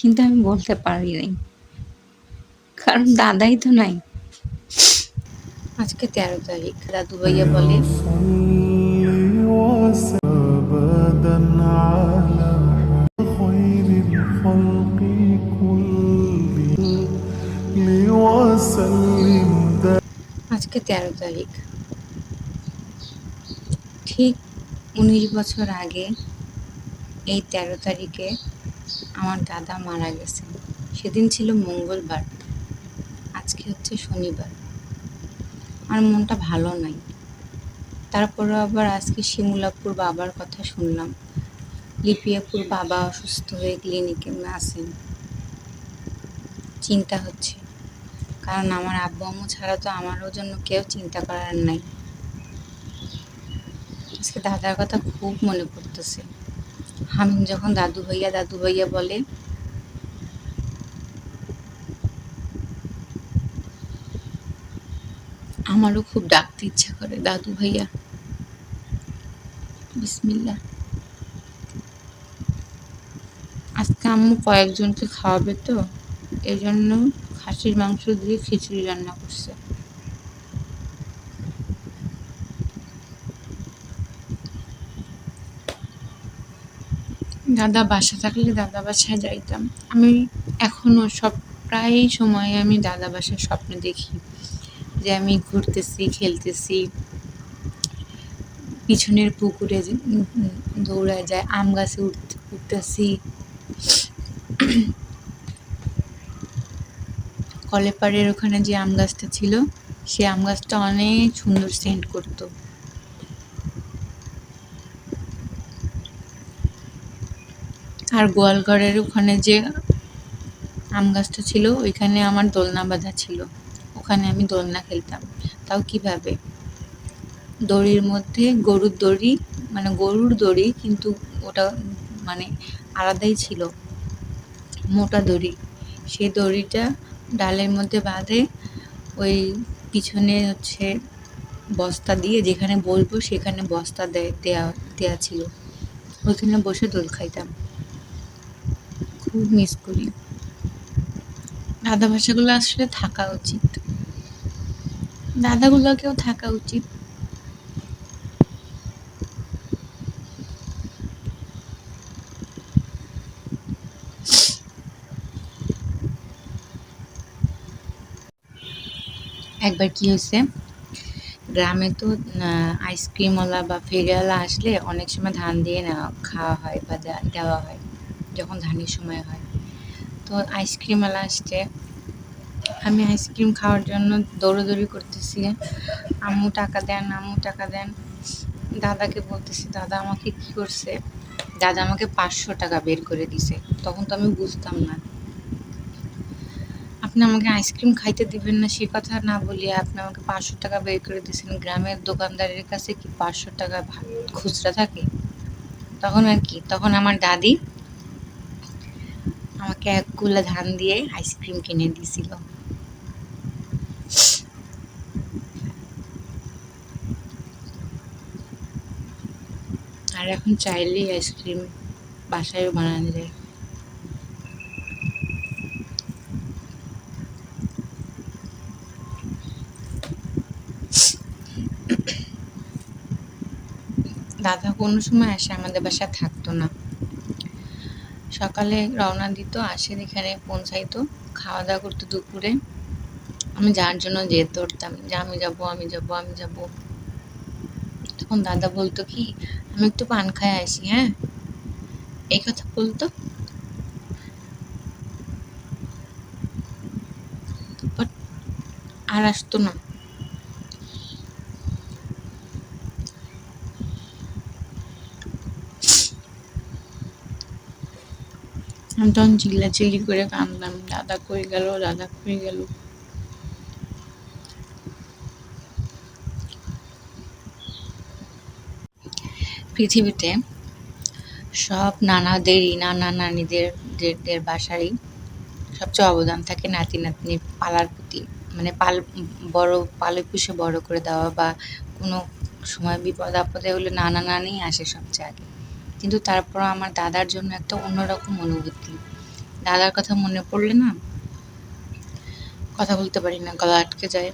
কিন্তু আমি বলতে পারি নাই কারণ দাদাই তো নাই। আজকে তেরো তারিখ। দাদু ভাইয়া বলে, আজকে তেরো তারিখ। ঠিক উনিশ বছর আগে এই তেরো তারিখে আমার দাদা মারা গেছে সেদিন ছিল মঙ্গলবার। আজকে হচ্ছে শনিবার। আমার মনটা ভালো নাই। তারপরে আবার আজকে শিমুলাপুর বাবার কথা শুনলাম। লিপিয়াপুর বাবা অসুস্থ হয়ে ক্লিনিকে আছেন। চিন্তা হচ্ছে। কারণ আমার আব্বু আম্মু ছাড়া তো আমারও জন্য কেউ চিন্তা করার নাই। আজকে দাদার কথা খুব মনে পড়তেছে। আমি যখন দাদু ভাইয়া দাদু ভাইয়া বলে, আমারও খুব ডাকতে ইচ্ছা করে দাদু ভাইয়া। বিসমিল্লা আজকে আম্মু কয়েকজনকে খাওয়াবে তো এই জন্য খাসির মাংস দিয়ে খিচুড়ি রান্না করছে। দাদা বাসা থাকলে দাদা বাসায় যাইতাম। আমি এখনও সব প্রায় সময় আমি দাদা বাসার স্বপ্ন দেখি। যে আমি ঘুরতেছি, খেলতেছি, পিছনের পুকুরে দৌড়ায় যায়, আম গাছে উঠতে উঠতেছি। কলেপাড়ের ওখানে যে আম গাছটা ছিল, সে আম গাছটা অনেক সুন্দর সেন্ট করতো। আর গোয়ালঘরের ওখানে যে আম গাছটা ছিল, ওইখানে আমার দোলনা বাঁধা ছিল। ওখানে আমি দোলনা খেলতাম। তাও কীভাবে? দড়ির মধ্যে গরুর দড়ি মানে গরুর দড়ি কিন্তু ওটা মানে আলাদাই ছিল। মোটা দড়ি। সেই দড়িটা ডালের মধ্যে বাঁধে, ওই পিছনে হচ্ছে বস্তা দিয়ে যেখানে বসবো সেখানে বস্তা দেয়, দেয়া দেয়া ছিল। ওইখানে বসে দোল খাইতাম। খুব মিস করি। দাদা ভাষাগুলো আসলে থাকা উচিত। দাদাগুলোকেও থাকা উচিত। একবার কি হয়েছে? গ্রামে তো আইসক্রিমওয়ালা বা ফেরিওয়ালা আসলে অনেক সময় ধান দিয়ে খাওয়া হয় বা দেওয়া হয়। যখন ধানের সময় হয়। তো আইসক্রিমওয়ালা আসছে। আমি আইসক্রিম খাওয়ার জন্য দৌড়াদৌড়ি করতেছি। আম্মু টাকা দেন, আম্মু টাকা দেন। দাদাকে বলতেছি, দাদা আমাকে কি করছে? দাদা আমাকে পাঁচশো টাকা বের করে দিছে। তখন তো আমি বুঝতাম না। আপনি আমাকে আইসক্রিম খাইতে দিবেন না, সে কথা না বলিয়ে আপনি আমাকে পাঁচশো টাকা বের করে দিয়েছেন। গ্রামের দোকানদারের কাছে কি পাঁচশো টাকা খুচরা থাকে? তখন আর কি, তখন আমার দাদি আমাকে এক কুলা ধান দিয়ে আইসক্রিম কিনে দিয়েছিল। আর এখন চাইলেই আইসক্রিম বাসায়ও বানানো যায়। দাদা কোনো সময় আসে আমাদের বাসায় থাকতো না। সকালে রওনা দিত, আসে এখানে পৌঁছাইতো। খাওয়া দাওয়া করতো দুপুরে। আমি যার জন্য যেতে ধরতাম, যে আমি যাব আমি যাব আমি যাব। তখন দাদা বলতো, কি, আমি একটু পান খায় আসি হ্যাঁ? এই কথা বলতো। আর আসতো না। আমি চিল্লাচিল্লি করে কাঁদলাম, দাদা কই গেল, দাদা কই গেল? পৃথিবীতে সব নানাদেরই, নানা নানিদের, দের- দের বাসারই সবচেয়ে অবদান থাকে নাতি, নাতনি পালার প্রতি। মানে পাল, বড় পালে পুষে বড় করে দেওয়া বা কোনো সময় বিপদ আপদে হলে নানা নানি আসে সবচেয়ে আগে। কিন্তু তারপর আমার দাদার জন্য একটা অন্যরকম অনুভূতি। দাদার কথা মনে পড়লে না, কথা বলতে পারি না, গলা আটকে যায়।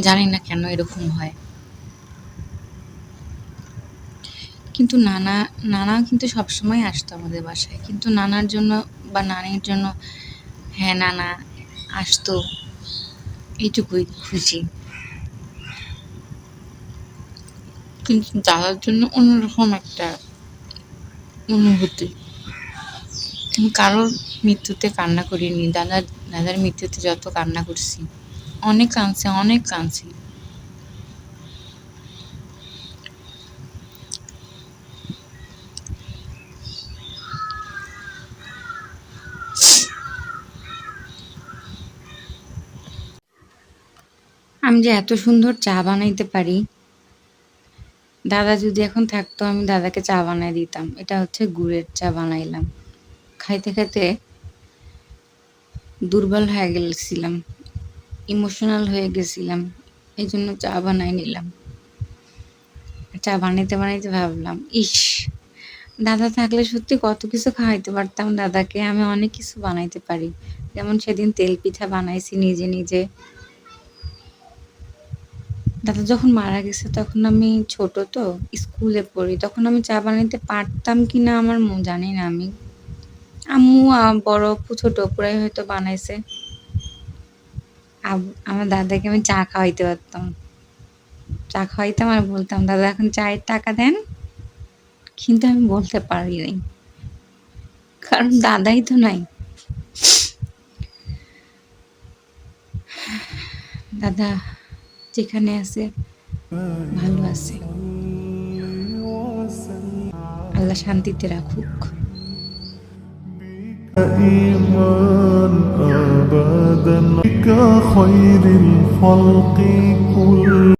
জানি না কেন এরকম হয়। কিন্তু নানা নানা কিন্তু সবসময় আসতো আমাদের বাসায়। কিন্তু নানার জন্য বা নানির জন্য হ্যাঁ নানা আসতো, এইটুকুই খুশি। কিন্তু দাদার জন্য অন্যরকম একটা অনুভূতি। কারোর মৃত্যুতে কান্না করিনি, দাদার দাদার মৃত্যুতে যত কান্না করছি, অনেক কাঁদছি অনেক কাঁদছি। আমি যে এত সুন্দর চা বানাইতে পারি দাদা যদি এখন থাকতো, আমি দাদাকে চা বানাই দিতাম। এটা হচ্ছে গুড়ের চা বানাইলাম। খাইতে খাইতে দুর্বল হয়ে গেছিলাম। ইমোশনাল হয়ে গেছিলাম। এই জন্য চা বানাই নিলাম। চা বানাইতে বানাইতে ভাবলাম, ইস, দাদা থাকলে সত্যি কত কিছু খাওয়াইতে পারতাম দাদাকে। আমি অনেক কিছু বানাইতে পারি। যেমন সেদিন তেল পিঠা বানাইছি নিজে নিজে। দাদা যখন মারা গেছে, তখন আমি ছোট তো, স্কুলে পড়ি। তখন আমি চা বানাইতে পারতাম কি না আমার জানি না আমি। আম্মু বড় আপু ছোট আপুরাই হয়তো বানাইছে। আমার দাদাকে আমি চা খাওয়াইতে পারতাম। চা খাওয়াইতাম আর বলতাম, দাদা, এখন চায়ের টাকা দেন। কিন্তু আমি বলতে পারি নাই। কারণ দাদাই তো নাই। দাদা যেখানে আছে ভালো আছে আল্লাহ শান্তিতে রাখুক إيمان أبدا بك خير الخلق كل